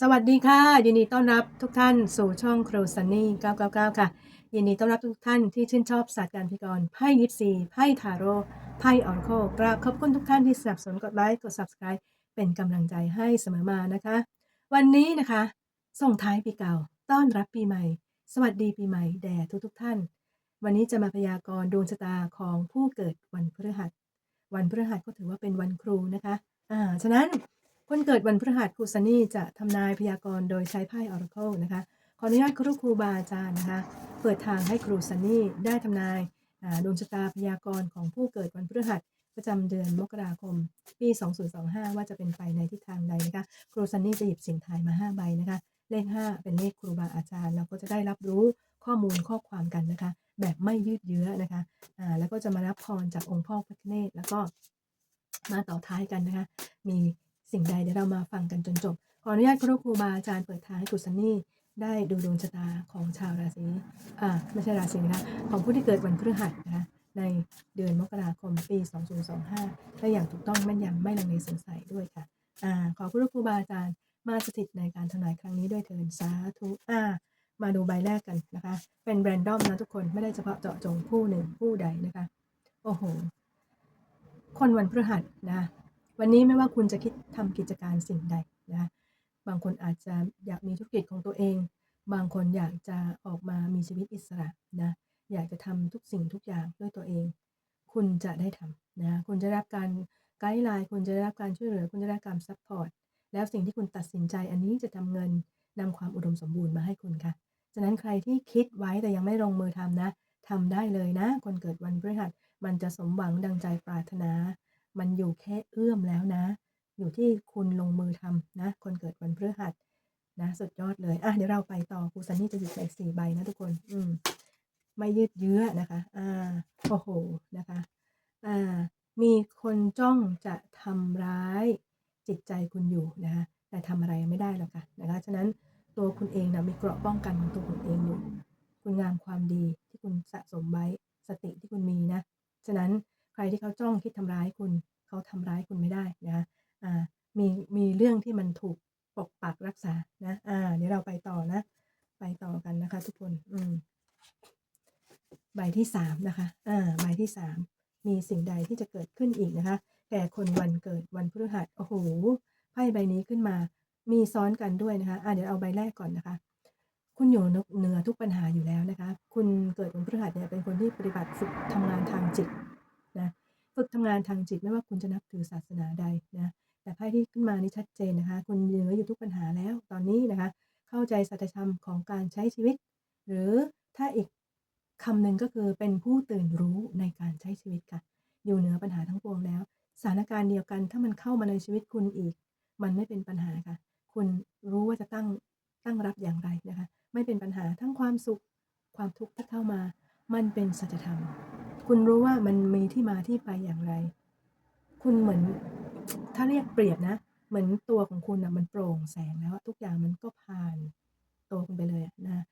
สวัสดีค่ะ ยินดีต้อนรับทุกท่านสู่ช่องครูซันนี่ 999 ค่ะ ยินดีต้อนรับทุกท่านที่ชื่นชอบศาสตร์การพิกรไพ่ยิปซีไพ่ทาโร่ไพ่ออร์โคกราบขอบคุณทุกท่านที่สนับสนุนกดไลค์กด subscribe เป็นกำลังใจให้เสมอมานะคะ วันนี้นะคะ ส่งท้ายปีเก่า ต้อนรับปีใหม่ สวัสดีปีใหม่แด่ทุกทุกท่าน วันนี้จะมาพยากรณ์ดวงชะตาของผู้เกิดวันพฤหัส วันพฤหัสก็ถือว่าเป็นวันครูนะคะอ่าฉะนั้น คนเกิดวันพฤหัสครูซันนี่จะทำนายพยากรณ์โดยใช้ไพ่ออร์เคิลนะคะ ขออนุญาตครูครูบาอาจารย์นะคะ เปิดทางให้ครูซันนี่ได้ทำนายดวงชะตาพยากรณ์ของผู้เกิดวันพฤหัสประจำเดือนมกราคม ปี 2025 ว่าจะเป็นไปในทิศทางใดนะคะ ครูซันนี่จะหยิบสิ่งทายมา 5 ใบนะคะ เลข 5 เป็นเลขครูบาอาจารย์ เราก็จะได้รับรู้ข้อมูลข้อความกันนะคะ แบบไม่ยืดเยื้อนะคะอ่าแล้วก็จะมารับพรจากองค์พ่อพระเนศแล้วก็มาต่อท้ายกันนะคะ มี สิ่งใดเดี๋ยวเรามาฟังกันจนจบ ขออนุญาตครูครูบาอาจารย์เปิดทางให้กุศลนี่ได้ดูดวงชะตาของชาวราศีอ่าไม่ใช่ราศีนะคะของผู้ที่เกิดวันพฤหัสนะคะในเดือนมกราคมปี 2025ได้อย่างถูกต้องแม่นยำไม่ลังเลสงสัยด้วยค่ะอ่าขอครูครูบาอาจารย์มาสถิตในการทำนายครั้งนี้ด้วยเถินสาธุอ่ามาดูใบแรกกันนะคะ เป็นแรนดอมนะทุกคนไม่ได้เฉพาะเจาะจงผู้หนึ่งผู้ใดนะคะ โอ้โห คนวันพฤหัสนะ วันนี้ไม่ว่าคุณจะคิดทำกิจการสิ่งใดนะบางคนอาจจะอยากมีธุรกิจของตัวเอง บางคนอยากจะออกมามีชีวิตอิสระนะอยากจะทำทุกสิ่งทุกอย่างด้วยตัวเอง คุณจะได้ทำนะคุณจะรับการไกด์ไลน์คุณจะได้รับการช่วยเหลือ คุณจะได้รับการซัพพอร์ตแล้วสิ่งที่คุณตัดสินใจอันนี้จะทำเงินนำความอุดมสมบูรณ์มาให้คุณค่ะฉะนั้นใครที่คิดไว้แต่ยังไม่ลงมือทำนะทำได้เลยนะ คนเกิดวันพฤหัสมันจะสมหวังดังใจปรารถนา มันอยู่แค่เอื้อมแล้วนะ อยู่ที่คุณลงมือทำนะ คนเกิดวันพฤหัสนะสุดยอดเลยอะเดี๋ยวเราไปต่อครูซันนี่จะหยิบใบสี่ใบนะทุกคน อืมไม่ยืดเยื้อนะคะ อ่าโอ้โหนะคะ อ่า มีคนจ้องจะทำร้ายจิตใจคุณอยู่นะคะแต่ทำอะไรไม่ได้หรอกค่ะนะคะฉะนั้นตัวคุณเองนะมีเกราะป้องกันของตัวคุณเองอยู่ คุณงามความดีที่คุณสะสมไว้สติที่คุณมีนะ ฉะนั้น รที่เขาจ้องคิดทำร้ายคุณ เขาทำร้ายคุณไม่ได้นะมีมีเรื่องที่มันถูกปกปักรักษานะอ่าเดี๋ยวเราไปต่อนะ ไปต่อกันนะคะ ทุกคนอืมใบที่สามนะคะอ่าใบที่สามมีสิ่งใดที่จะเกิดขึ้นอีกนะคะ แก่คนวันเกิดวันพฤหัสโอ้โหไพ่ใบนี้ขึ้นมา มีซ้อนกันด้วยนะคะอ่าเดี๋ยวเอาใบแรกก่อนนะคะ คุณอยู่เหนือทุกปัญหาอยู่แล้วนะคะ คุณเกิดวันพฤหัสเนี่ยเป็นคนที่ปฏิบัติฝึกทำงานทางจิต ฝึกทำงานทางจิตไม่ว่าคุณจะนับถือศาสนาใดนะแต่ไพ่ที่ขึ้นมานี่ชัดเจนนะคะ คุณเหนืออยู่ทุกปัญหาแล้วตอนนี้นะคะ เข้าใจสัจธรรมของการใช้ชีวิต หรือถ้าอีกคำหนึ่งก็คือเป็นผู้ตื่นรู้ในการใช้ชีวิตค่ะ อยู่เหนือปัญหาทั้งปวงแล้ว สถานการณ์เดียวกันถ้ามันเข้ามาในชีวิตคุณอีก มันไม่เป็นปัญหาค่ะ คุณรู้ว่าจะตั้งตั้งรับอย่างไรนะคะ ไม่เป็นปัญหาทั้งความสุขความทุกข์ที่เข้ามา มันเป็นสัจธรรม คุณรู้ว่ามันมีที่มาที่ไปอย่างไร คุณเหมือน ถ้าเรียกเปรียบนะ เหมือนตัวของคุณนะมันโปร่งแสงแล้วทุกอย่างมันก็ผ่านตัวคุณไปเลยนะ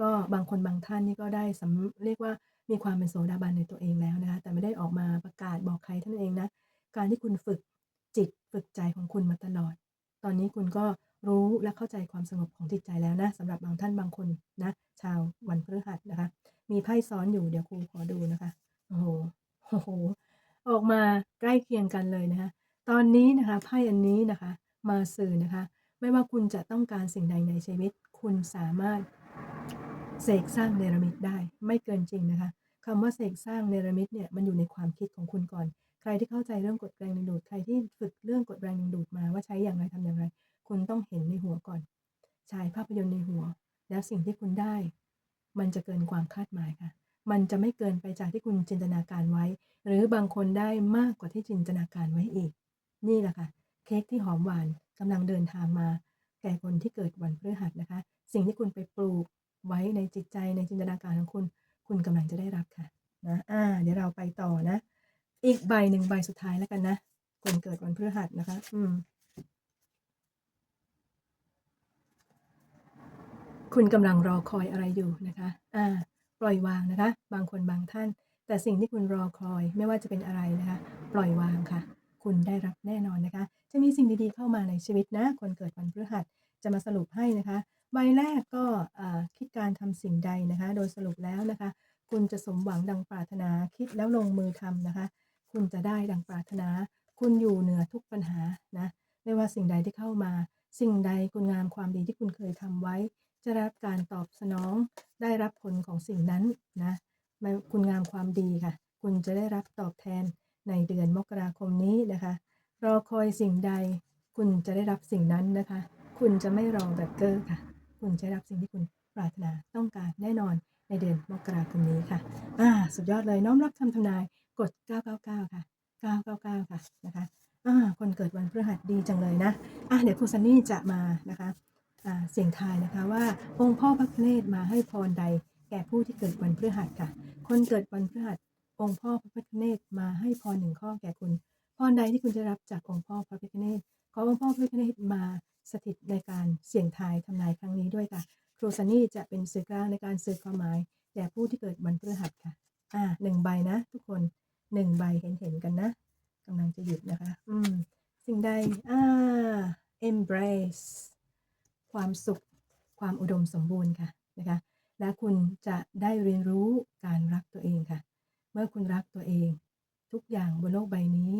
ก็บางคนบางท่านนี่ก็ได้สำเรียกว่ามีความเป็นโสดาบันในตัวเองแล้วนะคะแต่ไม่ได้ออกมาประกาศบอกใครท่านเองนะ การที่คุณฝึกจิตฝึกใจของคุณมาตลอด ตอนนี้คุณก็รู้และเข้าใจความสงบของจิตใจแล้วนะสำหรับบางท่านบางคนนะ ชาววันพฤหัสนะคะ มีไพ่ซ้อนอยู่เดี๋ยวครูขอดูนะคะ โอ้โหโอ้โห ออกมาใกล้เคียงกันเลยนะคะ ตอนนี้นะคะไพ่อันนี้นะคะ มาสื่อนะคะ ไม่ว่าคุณจะต้องการสิ่งใดในชีวิต คุณสามารถเสกสร้างเนรมิตได้ ไม่เกินจริงนะคะคำว่าเสกสร้างเนรมิตเนี่ยมันอยู่ในความคิดของคุณก่อน ใครที่เข้าใจเรื่องกฎแรงดึงดูด ใครที่ฝึกเรื่องกฎแรงดึงดูดมาว่าใช้อย่างไรทำอย่างไร คุณต้องเห็นในหัวก่อนฉายภาพยนตร์ในหัว แล้วสิ่งที่คุณได้ มันจะเกินความคาดหมายค่ะ มันจะไม่เกินไปจากที่คุณจินตนาการไว้ หรือบางคนได้มากกว่าที่จินตนาการไว้อีก นี่แหละค่ะ เค้กที่หอมหวานกำลังเดินทางมา แก่คนที่เกิดวันพฤหัสนะคะ สิ่งที่คุณไปปลูกไว้ในจิตใจในจินตนาการของคุณ คุณกำลังจะได้รับค่ะนะอ่า เดี๋ยวเราไปต่อนะ อีกใบหนึ่งใบสุดท้ายแล้วกันนะคนเกิดวันพฤหัสนะคะ อืม คุณกำลังรอคอยอะไรอยู่นะคะ อ่า ปล่อยวางนะคะ บางคนบางท่าน แต่สิ่งที่คุณรอคอยไม่ว่าจะเป็นอะไรนะคะ ปล่อยวางค่ะ คุณได้รับแน่นอนนะคะ จะมีสิ่งดีๆเข้ามาในชีวิตนะ คนเกิดวันพฤหัสจะมาสรุปให้นะคะ ใบแรกก็คิดการทำสิ่งใดนะคะ โดยสรุปแล้วนะคะ คุณจะสมหวังดังปรารถนาคิดแล้วลงมือทำนะคะ คุณจะได้ดังปรารถนา คุณอยู่เหนือทุกปัญหานะไม่ว่าสิ่งใดที่เข้ามา สิ่งใดคุณงามความดีที่คุณเคยทำไว้ จะรับการตอบสนอง ได้รับผลของสิ่งนั้นนะคุณงามความดีค่ะ คุณจะได้รับตอบแทนในเดือนมกราคมนี้นะคะ รอคอยสิ่งใด คุณจะได้รับสิ่งนั้นนะคะ คุณจะไม่รอแบบเกอร์ค่ะ คุณจะรับสิ่งที่คุณปรารถนาต้องการแน่นอนในเดือนมกราคมนี้ค่ะ อ่า สุดยอดเลยน้อมรับคำทำนายกด 999 ค่ะ 999 ค่ะนะคะ อ่า คนเกิดวันพฤหัสดีจังเลยนะ อะเดี๋ยวครูซันนี่จะมานะคะ เสียงทายนะคะว่าองค์พ่อพระพิฆเนศมาให้พรใด แก่ผู้ที่เกิดวันพฤหัสค่ะ คนเกิดวันพฤหัสองค์พ่อพระพิฆเนศมาให้พรหนึ่งข้อแก่คุณ พรใดที่คุณจะรับจากองค์พ่อพระพิฆเนศขอองค์พ่อพระพิฆเนศมาสถิตในการเสี่ยงทายทำนายครั้งนี้ด้วยค่ะครูซันนี่จะเป็นสื่อกลางในการสื่อความหมายแก่ผู้ที่เกิดวันพฤหัสค่ะ อ่าหนึ่งใบนะ ทุกคนหนึ่งใบเห็นเห็นๆกันนะกำลังจะหยุดนะคะ อืม สิ่งใด อ่า embrace ความสุข ความอุดมสมบูรณ์ค่ะนะคะและคุณจะได้เรียนรู้การรักตัวเองค่ะ เมื่อคุณรักตัวเอง ทุกอย่างบนโลกใบนี้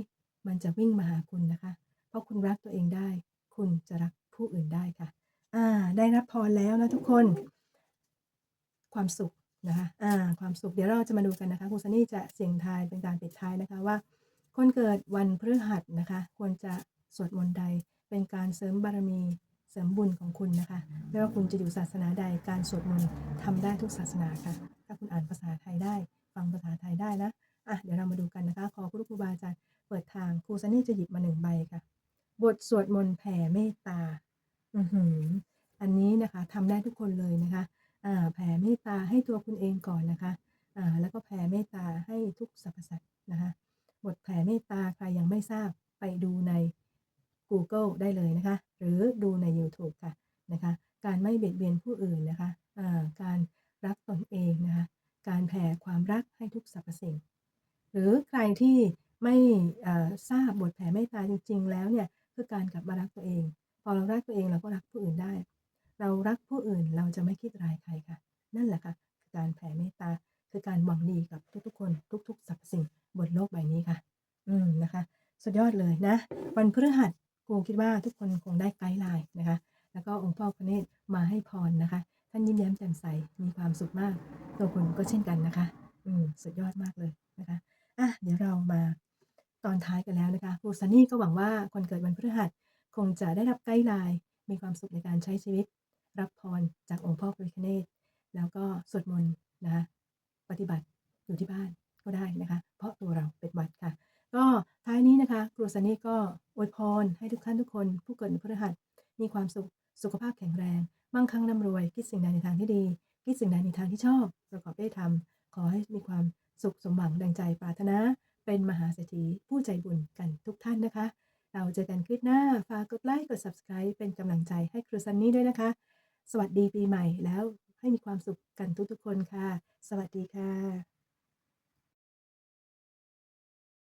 มันจะวิ่งมาหาคุณนะคะ เพราะคุณรักตัวเองได้ คุณจะรักผู้อื่นได้ค่ะอ่าได้รับพรแล้วนะทุกคน ความสุขนะคะอ่าความสุขเดี๋ยวเราจะมาดูกันนะคะครูซันนี่จะเสียงทายเป็นการปิดท้ายนะคะว่า คนเกิดวันพฤหัสนะคะ ควรจะสวดมนต์ใดเป็นการเสริมบารมี เสริมบุญของคุณนะคะ ไม่ว่าคุณจะอยู่ศาสนาใดการสวดมนต์ทำได้ทุกศาสนาค่ะ ถ้าคุณอ่านภาษาไทยได้ ฟังภาษาไทยได้นะอะเดี๋ยวเรามาดูกันนะคะ ขอคุณครูบาอาจารย์เปิดทางครูซันนี่จะหยิบมาหนึ่งใบค่ะ บทสวดมนต์แผ่เมตตา อือหือ อันนี้นะคะทำได้ทุกคนเลยนะคะอ่าแผ่เมตตาให้ตัวคุณเองก่อนนะคะอ่าแล้วก็แผ่เมตตาให้ทุกสรรพสัตว์นะคะ บทแผ่เมตตาใครยังไม่ทราบไปดูใน Google ได้เลยนะคะ หรือดูใน YouTube ค่ะนะคะ การไม่เบียดเบียนผู้อื่นนะคะอ่าการรักตนเองนะคะ การแผ่ความรักให้ทุกสรรพสิ่ง หรือใครที่ไม่ทราบบทแผ่เมตตาจริง ๆ แล้วเนี่ยคือการกลับมารักตัวเอง พอเรารักตัวเองเราก็รักผู้อื่นได้ เรารักผู้อื่นเราจะไม่คิดร้ายใครค่ะ นั่นแหละค่ะคือการแผ่เมตตาคือการหวังดีกับทุกๆ คน ทุก ๆสรรพสิ่งบนโลกใบนี้ค่ะ อืมนะคะ สุดยอดเลยนะ วันพฤหัส คิดว่าทุกคนคงได้ไกด์ไลน์นะคะ แล้วก็องค์พ่อพระเนตรมาให้พรนะคะ ท่านยิ้มแย้มแจ่มใส มีความสุขมาก ตัวคุณก็เช่นกันนะคะ อืม สุดยอดมากเลยนะคะ อะ เดี๋ยวเรามาตอนท้ายกันแล้วนะคะครูซันนี่ก็หวังว่าคนเกิดวันพฤหัสคงจะได้รับไกด์ไลน์ มีความสุขในการใช้ชีวิต รับพรจากองค์พ่อพระเนศแล้วก็สวดมนต์นะคะ ปฏิบัติอยู่ที่บ้านก็ได้นะคะ เพราะตัวเราเป็นวัดค่ะ ก็ท้ายนี้นะคะครูซันนี่ก็อวยพรให้ทุกท่านทุกคน ผู้เกิดวันพฤหัสมีความสุขสุขภาพแข็งแรงมั่งคั่งร่ำรวย คิดสิ่งใดในทางที่ดี คิดสิ่งใดในทางที่ชอบ ประกอบด้วยธรรมขอให้มีความสุขสมหวังดังใจปรารถนาเป็นมหาเศรษฐีผู้ใจบุญกันทุกท่านนะคะ เราเจอกันคลิปหน้าฝากกดไลค์กด subscribe เป็นกำลังใจให้ครูซันนี่ด้วยนะคะ สวัสดีปีใหม่แล้วให้มีความสุขกันทุกๆคนค่ะ สวัสดีค่ะ